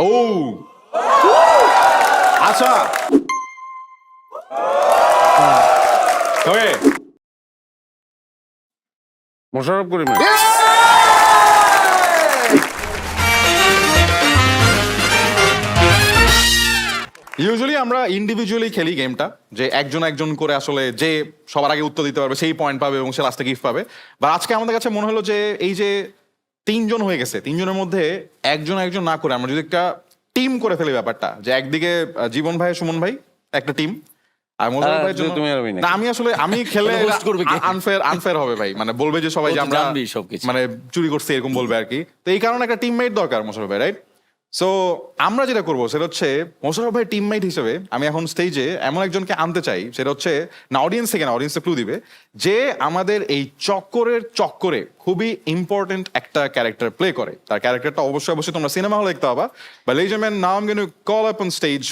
ও। আচ্ছা। Okay Mosharraf Karim. Usually আমরা individually খেলি গেমটা যে একজন একজন করে আসলে যে সবার আগে উত্তর দিতে পারবে সেই পয়েন্ট পাবে এবং সে লাস্টে গিফট পাবে। বা আজকে আমাদের কাছে মনে হলো যে এই যে তিনজন হয়ে গেছে। তিনজনের মধ্যে একজন একজন না করে আমরা যদি একটা টিম করে ফেলি ব্যাপারটা যে একদিকে জীবন ভাই সুমন ভাই একটা টিম আর মোজাফর ভাইয়ের জন্য আমি না আমি আসলে আমি খেলে? আনফেয়ার আনফেয়ার হবে ভাই। মানে বলবে যে সবাই যে আমরা মানে চুরি করছে এরকম বলবে আর কি। তো এই কারণে একটা টিমমেট দরকার মোশারফ ভাই রাইট সো আমরা যেটা করব সেটা হচ্ছে মোশারফ ভাই টিমমেট হিসেবে আমি এখন স্টেজে এমন একজনকে আনতে চাই সেটা হচ্ছে না অডিয়েন্স থেকে না অডিয়েন্সে ক্লু দিবে যে আমাদের এই চক্করের চক্করে খুবই ইম্পর্টেন্ট একটা ক্যারেক্টার প্লে করে। তার ক্যারেক্টারটা অবশ্যই অবশ্যই তোমরা সিনেমা হলে দেখতে পাবা। বা লেজম্যান now I'm gonna call up on stage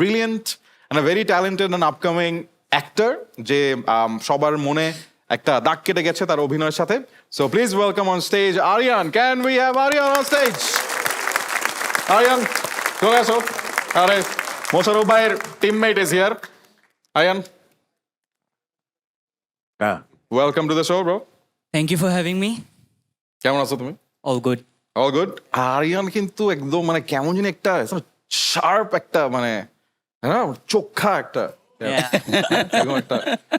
brilliant and very talented and upcoming actor যে um, সবার মনে একটা দাগ কেটে গেছে তার অভিনয়ের সাথে। So please welcome on stage Aryan can we have Aryan on stage Aryan চলে আসো আরে মোশারফ ভাইয়ের টিমমেট ইজ হিয়ার আরিয়ান হ্যাঁ welcome to the show bro Thank you for having me. কেমন আছো তুমি All good. All good Aryan কিন্তু একদম মানে কেমন জানি একটা শার্প একটা মানে হ্যাঁ চোখা একটা Yeah.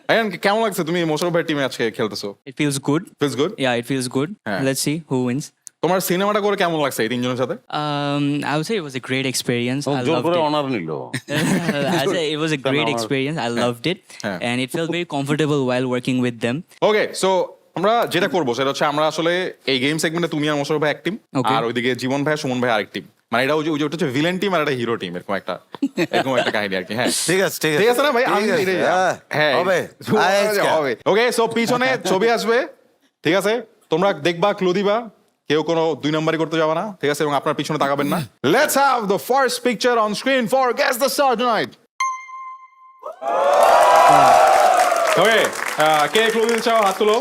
এরকম কেমন লাগছে তুমি মোশারফ ভাইয়ের টিমে আজকে খেলতেছো it feels good. Feels good Yeah, it feels good. Yeah. Let's see who wins. তোমার সিনেমাটা করে কেমন লাগছে এই তিনজনের সাথে Um, I would say it was a great experience. I জোর loved করে it. অনার নিল say it was a great honor. experience. I loved it, Yeah. and it felt very comfortable while working with them. Okay so আমরা যেটা করব সেটা হচ্ছে আমরা আসলে এই গেম সেগমেন্টে তুমি আর মোশারফ ভাই এক টিম Okay. আর ওইদিকে জীবন ভাই সুমন ভাই আরেক টিম মানে এটা ওই যে ওই যে ওটা হচ্ছে ভিলেন টিম আর এটা হিরো টিম এরকম একটা এরকম একটা কাহিনী আর কি হ্যাঁ ঠিক আছে ঠিক আছে ঠিক আছে না ভাই আমি ঠিক আছে, এটাই- হ্যাঁ, হ্যাঁ হবে আজকে। হবে ওকে সো পিছনে ছবি আসবে ঠিক আছে তোমরা দেখবা ক্লু দিবা কেউ কোনো দুই নম্বরই করতে যাবে না ঠিক আছে? এবং আপনার পিছনে তাকাবেন না। Let's have the first picture on screen for guess the star tonight okay K clue দিতে চাও? হাত তুলো।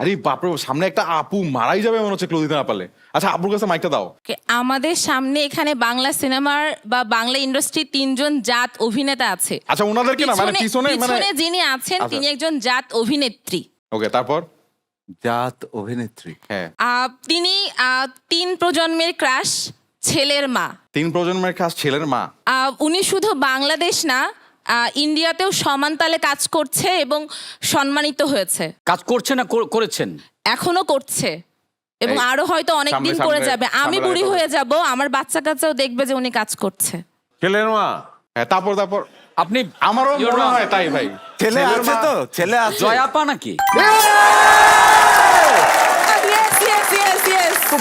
আরে বাপরে সামনে একটা আপু মারাই যাবে মনে হচ্ছে ক্লু দিতে না পারলে। আচ্ছা আপুর কাছে মাইকটা দাও। আমাদের সামনে এখানে বাংলা সিনেমার বা বাংলা ইন্ডাস্ট্রি তিনজন জাত অভিনেতা আছে। আচ্ছা ওনাদেরকে না মানে পিছনে মানে যিনি আছেন আচ্ছা। তিনি একজন জাত অভিনেত্রী। ওকে তারপর? জাত অভিনেত্রী। হ্যাঁ। আহ, তিনি আহ, তিন প্রজন্মের ক্রাশ ছেলের মা। তিন প্রজন্মের কাজ ছেলের মা। আহ, উনি শুধু বাংলাদেশ না আহ, ইন্ডিয়াতেও সমান তালে কাজ করছে এবং সম্মানিত হয়েছে। কাজ করছে না কর- করেছেন? এখনও করছে। এবং এই, আরও হয়তো অনেক সামনে, দিন করে সামনে, যাবে। আমি সামনে বুড়ি হয়ে যাব আমার বাচ্চা কাচ্চাও দেখবে যে উনি কাজ করছে। ছেলের মা? হ্যাঁ তারপর তারপর। আপনি আমারও You're মনে wrong. হয় তাই ভাই। ছেলে ছেলের আছে মা- তো ছেলে আছে। জয়াপা নাকি? তো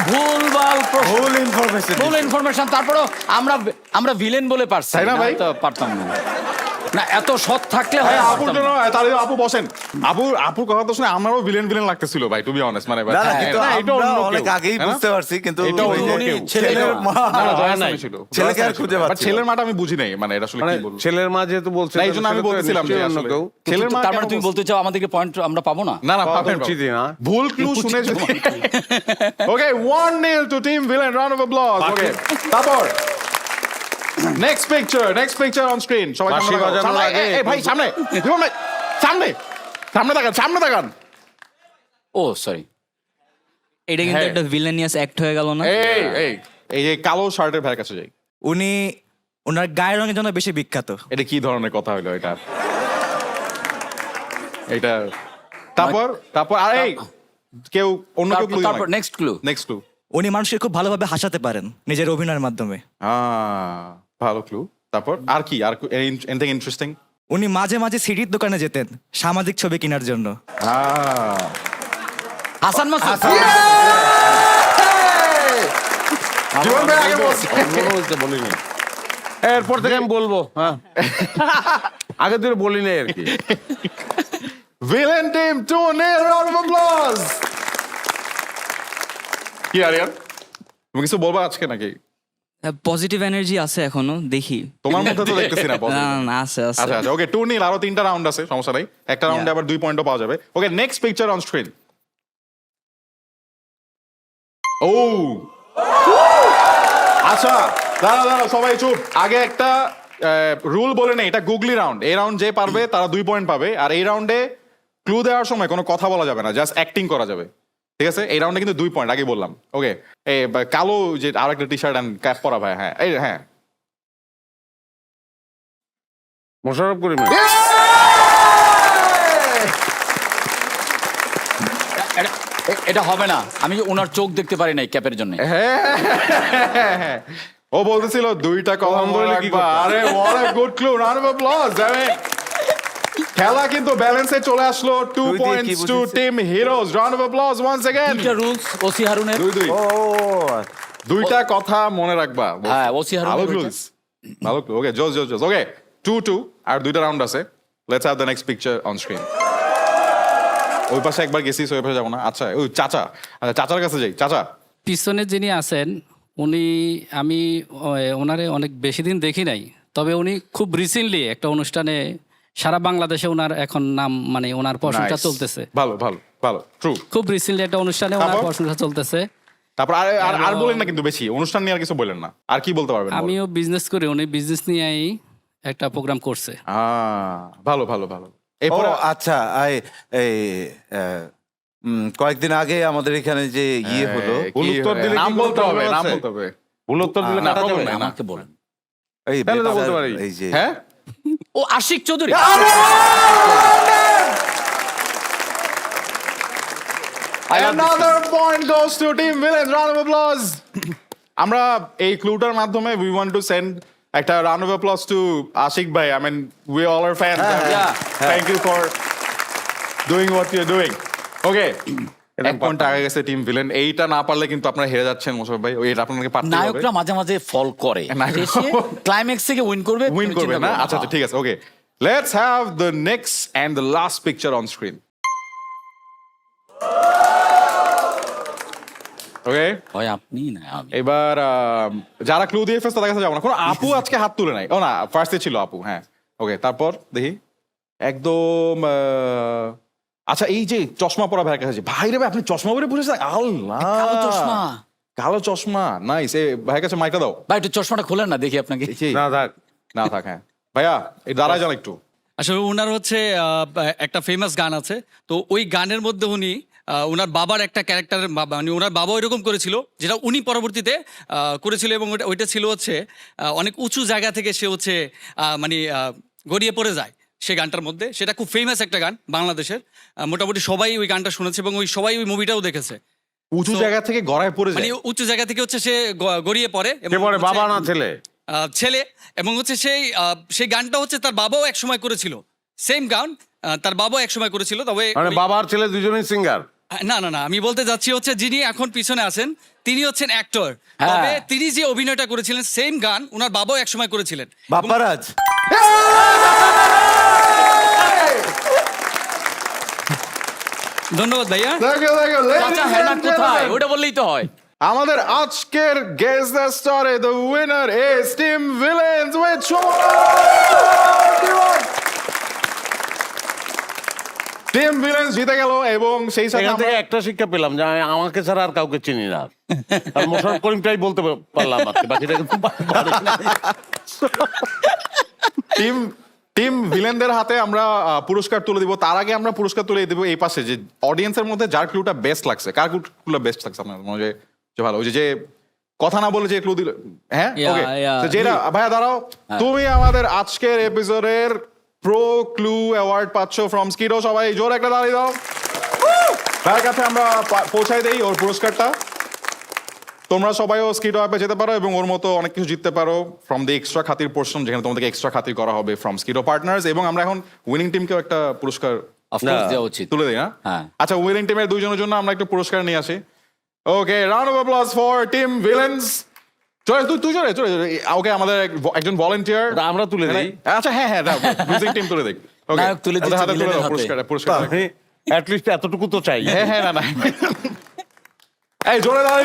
প্রশ্ন। ভুল ইনফরমেশন ভুল ইনফরমেশন তারপরও আমরা আমরা ভিলেন বলে পারছি না ভাই? তো পারতাম না। না এত সৎ থাকলে হয় আপুর জন্য তাহলে আপু বসেন। আপুর আপুর কথা তো শুনে আমারও ভিলেন ভিলেন লাগতেছিল ভাই টু বি অনেস্ট মানে ভাই না না হ্যাঁ, কিন্তু এটা অন্য অনেক আগেই হ্যাঁ বুঝতে পারছি কিন্তু এটা অন্য ছেলের মা হয়। ছিল। ছেলেকে আর খুঁজে পাচ্ছি ছেলের মাটা আমি বুঝি নাই মানে এটা আসলে মানে কি বলব? ছেলের মা যেহেতু বলছে না, এই জন্য আমি বলতেছিলাম যে অন্য আসলে কেউ। ছেলের মা তার মানে তুমি বলতে চাও আমাদেরকে পয়েন্ট আমরা পাবো না? না না পাবেন না। ভুল ক্লু শুনে okay one nil to team villain round of applause okay তারপর next picture next picture on screen সবাই সামনে এই, ভাই সামনে জীবন ভাই সামনে সামনে তাকান সামনে তাকান। ও সরি এটা কিন্তু হ্যাঁ। একটা villainous act হয়ে গেল না? এই এই এই যে কালো শার্টের ভাইয়ের কাছে যাই। উনি ওনার গায়ের রঙের জন্য বেশি বিখ্যাত। এটা কি ধরনের কথা হলো এটা? এটা তারপর তারপর আর এই কেউ অন্য কেউ ক্লু তারপর নেক্সট ক্লু নেক্সট ক্লু উনি মানুষকে খুব ভালোভাবে হাসাতে পারেন নিজের অভিনয়ের মাধ্যমে। ভালো ক্লু তারপর আর কি? আর এনিথিং ইন্টারেস্টিং উনি মাঝে মাঝে সিডির দোকানে যেতেন সামাজিক ছবি কেনার জন্য। হাসান মাসুদ। এরপর থেকে আমি বলব হ্যাঁ। আগে থেকে বলি নাই আর কি। Villain team two nil round of applause কি আরিয়ান তুমি কিছু বলবা আজকে নাকি? পজিটিভ এনার্জি আছে এখনও দেখি। তোমার মধ্যে তো দেখতেছি না না না, না আছে আছে। আচ্ছা আচ্ছা ওকে টু নীল আরও তিনটা রাউন্ড আছে সমস্যা নাই। একটা রাউন্ডে আবার দুই পয়েন্টও পাওয়া যাবে। Okay next picture on screen ও! আচ্ছা দাঁড়া দাঁড়া সবাই চুপ। আগে একটা রুল বলে নেই এটা গুগলি রাউন্ড এই রাউন্ড যে পারবে তারা দুই পয়েন্ট পাবে। আর এই রাউন্ডে ক্লু দেওয়ার সময় কোনো কথা বলা যাবে না জাস্ট অ্যাক্টিং করা যাবে। ঠিক আছে? এই রাউন্ডে কিন্তু দুই পয়েন্ট আগে বললাম। ওকে এই কালো যে আর একটা টি শার্ট অ্যান্ড ক্যাপ পরা ভাই হ্যাঁ। এই হ্যাঁ। মোশারফ করিম এটা- হবে না। আমি ওনার চোখ দেখতে পারি নাই ক্যাপের জন্য। হ্যাঁ। ও বলতেছিল দুইটা বললে বলে কি আরে good clue round of applause I mean, খেলা কিন্তু ব্যালেন্সে চলে আসলো টু দুই দিয়ে কি পয়েন্টস টু বুঝেছে? Team heroes round of applause once again দুইটা রুলস ওসি হারুনের দুই দুই ও দুইটা কথা মনে রাখবা হ্যাঁ, ওসি হারুনের ভালো দুইটা। ক্লুজ ভালো ক্লু ওকে জোস জোস জোস ওকে টু টু আর দুইটা রাউন্ড আছে let's have the next picture on screen ওই পাশে একবার গেছিস ওই পাশে যাবো না আচ্ছা ওই চাচা আচ্ছা চাচার কাছে যাই চাচা পিছনে যিনি আছেন উনি আমি ও- ওনারে অনেক বেশি দিন দেখি নাই তবে উনি খুব রিসেন্টলি একটা অনুষ্ঠানে সারা বাংলাদেশে ওনার এখন নাম মানে ওনার প্রশংসা চলতেছে। ভালো ভালো ভালো ট্রু খুব রিসেন্টলি একটা অনুষ্ঠানে ওনার? প্রশংসা চলতেছে। তারপর আর আর আর বলেন না কিন্তু বেশি অনুষ্ঠান নিয়ে আর কিছু বলেন না। আর কি বলতে পারবেন আমিও বিজনেস করি উনি বিজনেস নিয়েই একটা প্রোগ্রাম করছে। আহ, ভালো ভালো ভালো। ও এরপরে আচ্ছা এই এই কয়েকদিন আগে আমাদের এখানে যে ইয়ে হলো ভুল উত্তর দিলে নাম বলতে হবে নাম বলতে হবে। ভুল উত্তর দিলে না। আমাকে বলেন। এই বলতে পারি। এই যে হ্যাঁ? ও Ashiq Chowdhury Another point goes to Team Villains. Round of applause. আমরা এই ক্লুটার মাধ্যমে we want to send একটা round of applause to Ashiq ভাই I mean we all are fans. yeah. Thank you for doing what you're doing. এক point আগে গেছে team villain এইটা না পারলে কিন্তু আপনারা হেরে যাচ্ছেন মোশারফ ভাই। এটা আপনাকে পারতে নায়করা মাঝে মাঝে ফল করে। নায়করা- ক্লাইম্যাক্স থেকে উইন করবে উইন করবে না? আচ্ছা আচ্ছা ঠিক আছে okay let's have the next and the last picture on screen okay আপনি না এবার যারা ক্লু দিয়ে ফেলছে তাদের কাছে যাব না। কোনো আপু আজকে হাত তুলে নাই। ও না ফার্স্টে ছিল আপু হ্যাঁ। ওকে তারপর দেখি। একদম আচ্ছা এই যে চশমা পরা ভাইয়ের কাছে ভাই রে ভাই আপনি চশমা পরে বসেছেন আল্লাহ! কালো চশমা। কালো চশমা নাইস এ ভাইয়ের কাছে মাইকটা দাও। ভাই একটু চশমাটা খোলেন না দেখি আপনাকে। না থাক। না থাক হ্যাঁ। ভাইয়া এই দাঁড়ায় যান একটু। আসলে ওনার হচ্ছে আহ, একটা ফেমাস গান আছে। তো ওই গানের মধ্যে উনি আহ, ওনার বাবার একটা ক্যারেক্টার মানে ওনার বাবা এরকম করেছিল যেটা উনি পরবর্তীতে আহ, করেছিল এবং ওইটা ছিল হচ্ছে আহ, অনেক উঁচু জায়গা থেকে সে হচ্ছে আহ, মানে আহ, গড়িয়ে পড়ে যায়। সেই গানটার মধ্যে। সেটা খুব ফেমাস একটা গান বাংলাদেশের। মোটামুটি সবাই ওই গানটা শুনেছে এবং ওই সবাই ওই মুভিটাও দেখেছে। উঁচু জায়গা থেকে গড়ায় পড়ে মানে উঁচু জায়গা থেকে হচ্ছে সে গড়িয়ে পড়ে বাবা না ছেলে। ছেলে এবং হচ্ছে সেই সেই গানটা হচ্ছে তার বাবাও এক সময় করেছিল। সেম গান তার বাবাও এক সময় করেছিল তবে মানে বাবা আর ছেলে দুজনেই সিঙ্গার না না না আমি বলতে যাচ্ছি হচ্ছে যিনি এখন পিছনে আছেন তিনি হচ্ছেন অ্যাক্টর। তবে তিনি যে অভিনয়টা করেছিলেন সেম গান ওনার বাবাও এক সময় করেছিলেন। বাপ্পারাজ। ধন্যবাদ ভাইয়া। চাচা হেনা কোথায়? ওটা বললেই তো হয়। আমাদের আজকের গেস দ্য স্টারে the winner is team villains with team villains জিতে গেল এবং সেই সাথে আমরা- একটা শিক্ষা পেলাম যে আমি আমাকে ছাড়া আর কাউকে চিনি না। আর মোশারফ করিমটাই বলতে পারলাম আর কি, বাকিটা কিন্তু টিম টিম ভিলেনদের হাতে আমরা পুরস্কার তুলে দিব। তার আগে আমরা পুরস্কার তুলে দিব এই পাশে যে অডিয়েন্সের মধ্যে যার ক্লুটা বেস্ট লাগছে। কার ক্লুটা বেস্ট লাগছে আপনার মনে হয় যে- ভালো। ওই যে কথা না বলে যে ক্লু দিল হ্যাঁ? ওকে যেটা ভাইয়া দাঁড়াও। তুমি আমাদের আজকের এপিসোডের প্রো ক্লু অ্যাওয়ার্ড পাচ্ছ ফ্রম স্কিডো সবাই জোর একটা দাঁড়িয়ে দাও। ভাইয়ের কাছে আমরা পৌঁছাই দেই ওর পুরস্কারটা। তোমরা সবাইও স্কিডো অ্যাপে যেতে পারো এবং ওর মতো অনেক কিছু জিততে পারো ফ্রম দি এক্সট্রা খাতির পোর্শন যেখানে তোমাদেরকে এক্সট্রা খাতির করা হবে ফ্রম স্কিডো পার্টনার্স এবং আমরা এখন উইনিং টিমকেও একটা পুরস্কার অফকোর্স না। দেওয়া উচিত। তুলে দিই না হ্যাঁ। আচ্ছা উইনিং টিমের দুইজনের জন্য আমরা একটু পুরস্কার নিয়ে আসি। Okay round of applause for team villains চলে তুই তুই চলে চলে। ওকে আমাদের একজন ভলেন্টিয়ার আমরা তুলে দিই। আচ্ছা হ্যাঁ হ্যাঁ লুজিং টিম তুলে দেখ ওকে তুলে হাতে। পুরস্কার পুরস্কার আমি অ্যাটলিস্ট এতটুকু তো চাই। হ্যাঁ হ্যাঁ না না। এই জোরে দাঁড়াই